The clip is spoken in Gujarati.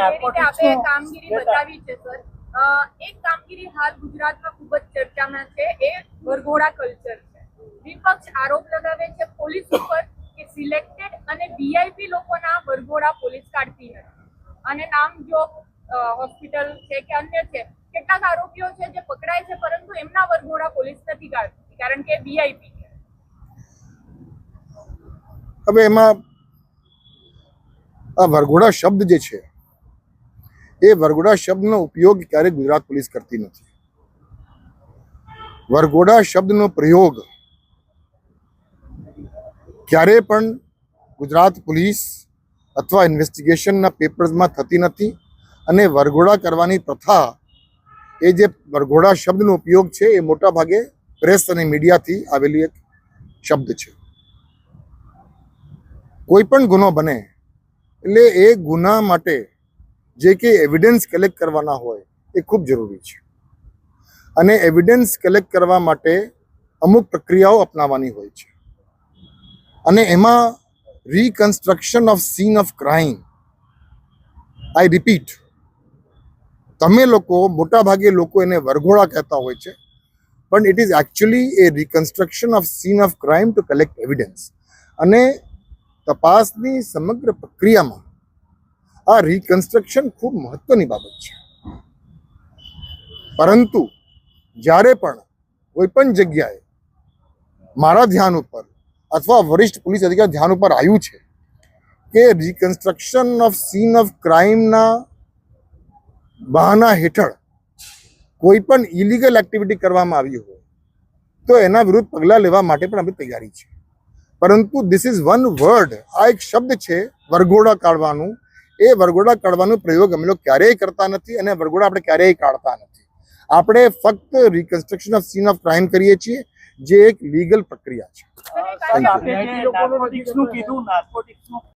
જે કામગીરી બતાવી છે સર અ, એક કામગીરી હાલ ગુજરાતમાં ખૂબ જ ચર્ચામાં છે. એ વરઘોડા કલ્ચર છે. વિપક્ષ આરોપ લગાવે છે પોલીસ ઉપર કે સિલેક્ટેડ અને વીઆઈપી લોકોના વરઘોડા પોલીસ કાઢતી નથી. અને નામ જો હોસ્પિટલ છે કે અન્ય છે કેટલાક આરોપીઓ છે જે પકડાય છે પરંતુ એમના વરઘોડા પોલીસ નથી કાઢતી કારણ કે વીઆઈપી છે. હવે એમાં આ વરઘોડા શબ્દ જે છે એ વરઘોડા શબ્દનો ઉપયોગ ક્યારેય ગુજરાત પોલીસ કરતી નથી. વરઘોડા શબ્દનો પ્રયોગ ક્યારે પણ ગુજરાત પોલીસ અથવા ઇન્વેસ્ટિગેશનના પેપર્સમાં થતી નથી અને વરઘોડા કરવાની પ્રથા એ જે વરઘોડા શબ્દનો ઉપયોગ છે એ મોટા ભાગે પ્રેસ અને મીડિયાથી આવેલી એક શબ્દ છે. કોઈ પણ ગુનો બને એટલે એ ગુના માટે જે કે એવિડન્સ કલેક્ટ કરવાના હોય એ ખૂબ જરૂરી છે. અને એવિડન્સ કલેક્ટ કરવા માટે અમુક પ્રક્રિયાઓ અપનાવવાની હોય છે. અને એમાં reconstruction of scene of crime I repeat તમે લોકો, મોટાભાગે લોકો એને વરઘોડા કહેતા હોય છે, પણ it is actually a reconstruction of scene of crime to collect evidence અને તપાસની સમગ્ર પ્રક્રિયામાં આ રિકન્સ્ટ્રક્શન ખૂબ મહત્વની બાબત છે. પરંતુ જ્યારે પણ કોઈ પણ જગ્યાએ મારા ધ્યાન ઉપર અથવા વરિષ્ઠ પોલીસ અધિકારી ધ્યાન ઉપર આવ્યું છે કે રિકન્સ્ટ્રક્શન ઓફ સીન ઓફ ક્રાઇમના બહાના હેઠળ કોઈ પણ ઇલીગલ એક્ટિવિટી કરવામાં આવી હોય, તો એના વિરુદ્ધ પગલાં લેવા માટે પણ આપણી તૈયારી છે. પરંતુ ધીસ ઇઝ વન વર્ડ આ એક શબ્દ છે, વરઘોડા કાઢવાનું. એ વરઘોડા કાઢવાનો પ્રયોગ અમે લોકો ક્યારેય કરતા નથી અને વરઘોડા આપણે ક્યારેય કાઢતા નથી. આપણે ફક્ત reconstruction of scene of crime કરીએ છીએ જે એક લીગલ પ્રક્રિયા છે.